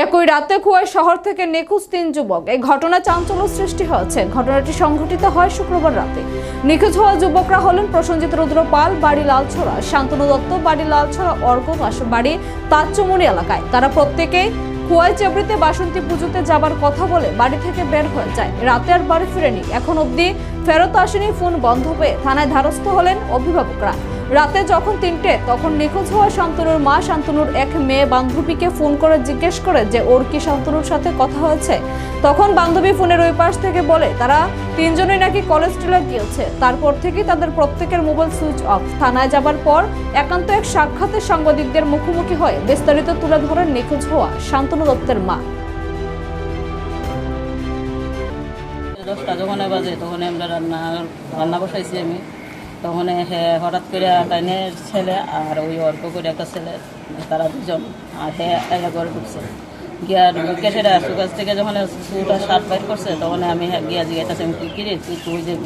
একই রাতে কুয়াই শহর থেকে নিখোঁজ তিন যুবক। এই ঘটনা চাঞ্চল্য সৃষ্টি হয়েছে। ঘটনাটি সংঘটিত হয় শুক্রবার রাতে। নিখোঁজ হওয়া যুবকরা হলেন প্রসঞ্জিত রুদ্র পাল, বাড়ি লালছড়া, শান্তনু দত্ত, বাড়ি লালছড়া দাস বাড়ি তাচ্চমণি এলাকায়। তারা প্রত্যেকেই কুয়াই চেবড়িতে বাসন্তী পুজোতে যাবার কথা বলে বাড়ি থেকে বের হয়ে যায়। রাতে আর বাড়ি ফিরেনি। এখন অবধি ফেরত আসেনি, ফোন বন্ধ পেয়ে থানায় ধারস্থ হলেন অভিভাবকরা। রাতে যখন তিনটে, তখন নিখোঁজ হওয়া শান্তনুর মা শান্তনুর এক মেয়ে বান্ধবীকে ফোন করে জিজ্ঞেস করে যে, ওর কি শান্তনুর সাথে কথা হয়েছে? তখন বান্ধবী ফোনের ওই পাশ থেকে বলে, তারা তিনজনই নাকি কলেজ স্ট্রিটে গিয়েছে। তারপর থেকেই তাদের প্রত্যেকের মোবাইল সুইচ অফ থানায় যাবার পর একান্ত এক সাক্ষাতে সাংবাদিকদের মুখোমুখি হয়ে বিস্তারিত তুলে ধরেন নিখোঁজ হওয়া শান্তনু দত্তের মা। দশটা, যখন বাজে তখন আমরা রান্না রান্না বসাইছি আমি। তখন হঠাৎ করে কাইনের ছেলে আর ওই অল্প করে একটা ছেলে, তারা দুজন, আর হে এলাকার ঢুকছে। গিয়া সেটা সুগাছ থেকে যখন সুটা শার্ট বাইর করছে, তখন আমি হে- গিয়া আমি কি কিরে তুই তুই যে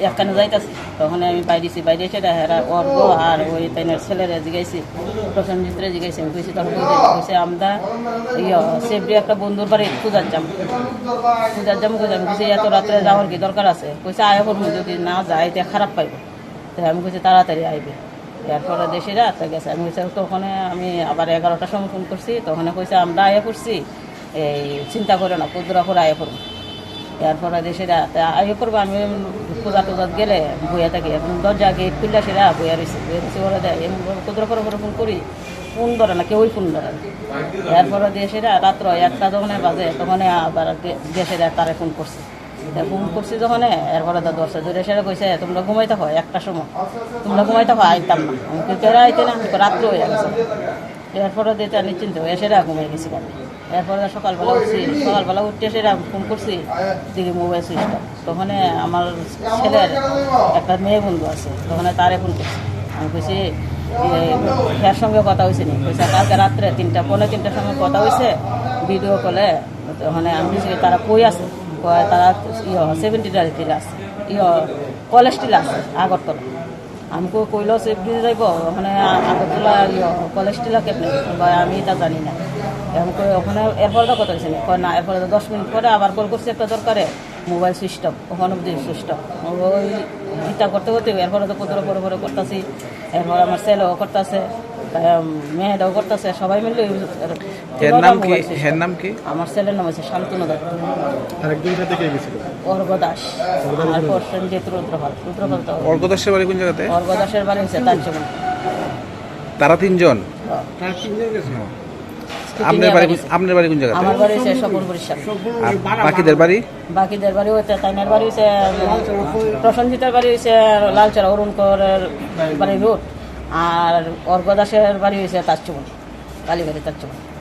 একখানে তখন আমি বাইরেছি, বাইরে হেরা অর্ঘ আর ওই তাইনের ছেলেরা জিগাইছি প্রসেনজিৎরে আমি কইছি তখন কইছে আমরা ইয়ে একটা বন্ধুর বাড়ি পূজার যাম। পূজার যাম কইছে আমি কইছি, এত রাত্রে যাওয়ার কি দরকার আছে? কইছে, আয় করব যদি না যায় খারাপ পাইব। তো আমি কইছি, তাড়াতাড়ি আইবে। এরপরে দেশিরা তো গেছে। আমি কইছি তখন আমি আবার এগারোটার সময় ফোন করছি, তখন কইছে, আমরা আয়া করছি এই চিন্তা করে না কুদরা করে আয়া করব এরপরে দেশিরা তা আয়া করব আমি পূজা টুজাত গেলে বইয়া থাকি। এখন দরজা গেট খুললে সেরা বইয়া রয়েছে বইয়া রয়েছে ওরা দেয়, এমন কুদরা করে করে ফোন করি, ফোন ধরে না, কেউই ফোন ধরে না। এরপরে দেশেরা রাত্র একটা যখন বাজে, তখন আবার দেশেরা তারে ফোন করছে। ফোন করছি যখন এরপরে তো দশটা ধরে সেটা কইছে তোমরা ঘুমাইতে হয় একটা সময়। তোমরা ঘুমাইতে হয় আইতাম না। আমি কই, "তোরা আইতে না রাত্র হয়ে গেছে। এরপরে দিতে নিশ্চিন্ত হয়ে সেটা ঘুমাই গেছি আমি এরপরে সকালবেলা উঠছি সকালবেলা উঠতে সেটা ফোন করছি দিদি মোবাইল সুইচ অফ তখন আমার ছেলের একটা মেয়ে বন্ধু আছে তখন তারে ফোন করছি। আমি কইছি ফের সঙ্গে কথা হয়েছে নি? কইছে কালকে রাত্রে তিনটা পনেরো তিনটার সময় কথা হয়েছে ভিডিও কলে তখন আমি তারা কই আছে? তারা ইয়ে সেভেন্টি টিলা আছে। ইয়ে কলেজ টিলা আছে, আগরতলা। আমি কই কইল সেফ দিয়ে যাইব? ওখানে আগরতলা ইয়ে কলেজ টিলা কেমনে? আমি তা জানি না। কই ওখানে এরপরে তো কথা হয়েছে কয়, না, এরপরে দশ মিনিট পরে আবার কল করছি একটা দরকারে, মোবাইল সুইচ অফ ওখানে অব্দি সুইচ অফ ওই ইটা করতে করতে এরপরে তো কত পরে পরে করতেছি। এরপর আমার ছেলেও করতেছে। মেয়েটাও করতেছে সবাই মিলে এর নাম কি? এর নাম কি? আমার ছেলের নাম হচ্ছে শান্তনু দত্ত আরেকজন সাথে কে গেছিল? অর্ঘ দাস আর প্রসেনজিৎ রুদ্রপাল রুদ্রপাল তো বাড়ি কোন জায়গাতে? অর্ঘ দাসের বাড়ি হচ্ছে তার জন্য তারা তিনজন? তার তিনজন গেছিল। আপনার বাড়ি আপনার বাড়ি কোন জায়গাতে? আমার বাড়ি হচ্ছে বাকিদের বাড়ি? বাকিদের বাড়ি হচ্ছে তাইনের বাড়ি হচ্ছে প্রসেনজিতের বাড়ি হচ্ছে লালচরা অরুণকরের বাড়ি রোড। আর অর্ঘ দাসের বাড়ি হয়েছে তার চুমনি কালীবাড়ি তার চুমনি